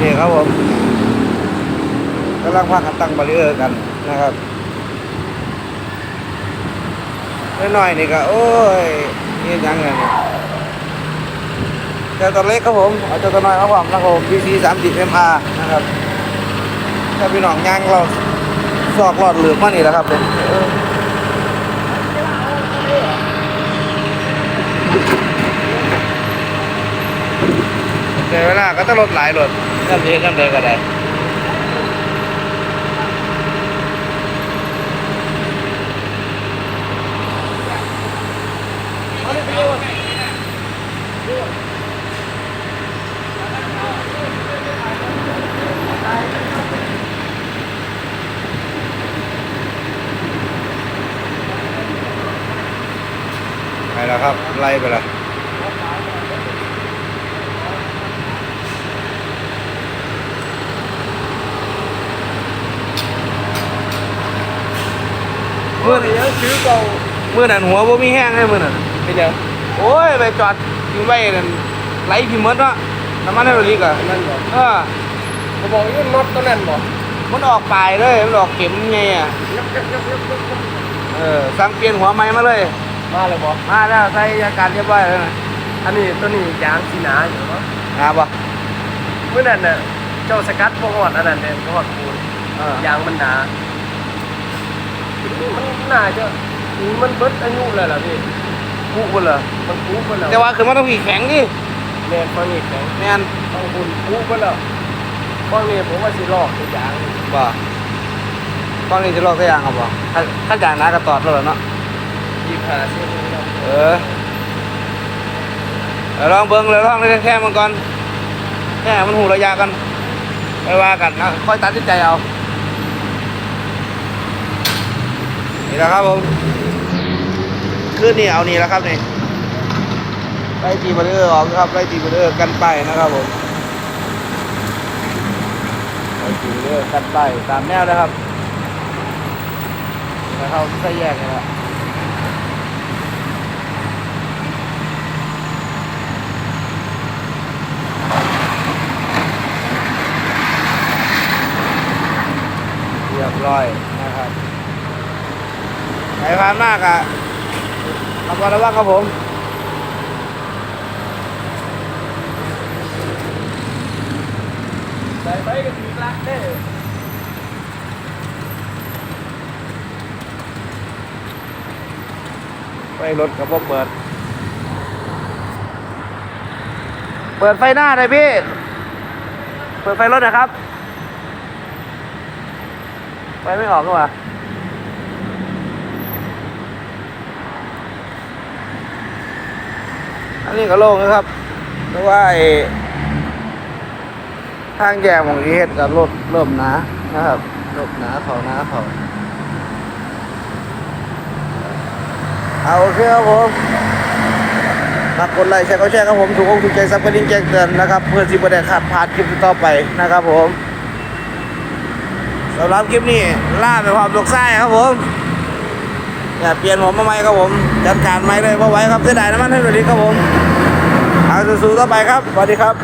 นี่ครับผมกำลังพากันตั้งบาริเออร์กันนะครับน้อยๆนี่ก็โอ้ยนี่ยังไงเนี่ยเจ้าตัวเล็กครับผมเอาเจ้าตัวน้อยครับผมนะครับผม BC 30 MR นะครับถ้าพี่น้องย่างเราสอกหลอดเหลือมานี่แหละครับผมเดี๋ยวเวลาก็ต้องลดหลายรถนั่ นเองนั่นเองก็ได้ไปแล้วครับ ไล่ไปแล้ว มื่อนี้ยังซื้อเก่ามื่อนั้นหัวบ่มีแห้งเลยมื่อนั้นเป็นยังโอ้ยไปจอดทิ้งไว้นั่นไหลพิมพ์หมดเนาะน้ำมันไฮโดรลิกอะนั่นบ่เออผมบอกว่าน็อตตัวนั้นบ่มันออกปลายเลยมันออกเข็มไงอะยับยับยับยับยับยับเออสั่งเปลี่ยนหัวใหม่มาเลยมาเลยบ่มาแล้วใส่ยาการเรียบร้อยแล้วนะอันนี้ตัวนี้ยางสีหนาอยู่เนาะหาบ่เมื่อนั้นน่ะเจ้าสกัดบ่ฮอดอันนั้นเนี่ยบ่ฮอดปูนเออยางมันหนา มันน่าจะปูนมันเบิดอายุแล้วล่ะพี่ปุ๊บเลยมันปูไปแล้วแต่ว่าคือมันต้องผีแข็งดิแม่นฟังอีกแข็งแม่นฟังปูนปูไปแล้วฟังนี่ผมว่าสิลอกตัวยางบ่ตอนนี้จะลอกตัวอย่างครับบ่ถ้าถ้าอย่างน้าก็ตอดแล้วล่ะเนาะ25เส้นนี่เนาะเออเดี๋ยวลองเบิ้งเลยลองเลยแค่มันก่อนแค่มันหูระยะกันไปว่ากันนะค่อยตัดสินใจเอา นี่แหละครับผมคืนนี้เอานี่แล้วครับนี่ไล่จีบัลเลอร์ออกครับไล่จีบัลเลอร์กันไปนะครับผมไล่จีบัลเลอร์กันไปตามแนวนะครับแล้วเขาใส่แยกนี่แหละเรียบร้อยนะครับ ไปพามหน้ากะทำอะไรบ้างครับผมใส่ไปก็ถือละเด้อไปรถกับพวกเปิด เปิดไฟหน้าเลยพี่ เปิดไฟรถนะครับ ไฟไม่ออกก็ว่า อันนี้ก็โล่งนะครับเพราะว่าทางแยกของอีเฮ็ดกับรถเริ่มหนานะครับรถหนาเขาหนาเขาเอาโอเคครับผมมากดไลค์แชร์ก็แชร์ครับผม ถูกอกถูกใจซับกระดิ่งแจ้งเตือนนะครับ เพื่อที่จะได้ขาดพลาดคลิปต่อไปนะครับผมสำหรับคลิปนี้ล่าไปความตกไส้ครับผม อย่าเปลี่ยนผมมาใหม่ครับผม จัดการไหม่เลยเพราะไหว้ครับเสียดายน้ำมันให้สวัสดีครับผม เอาสู้ๆต่อไปครับสวัสดีครับ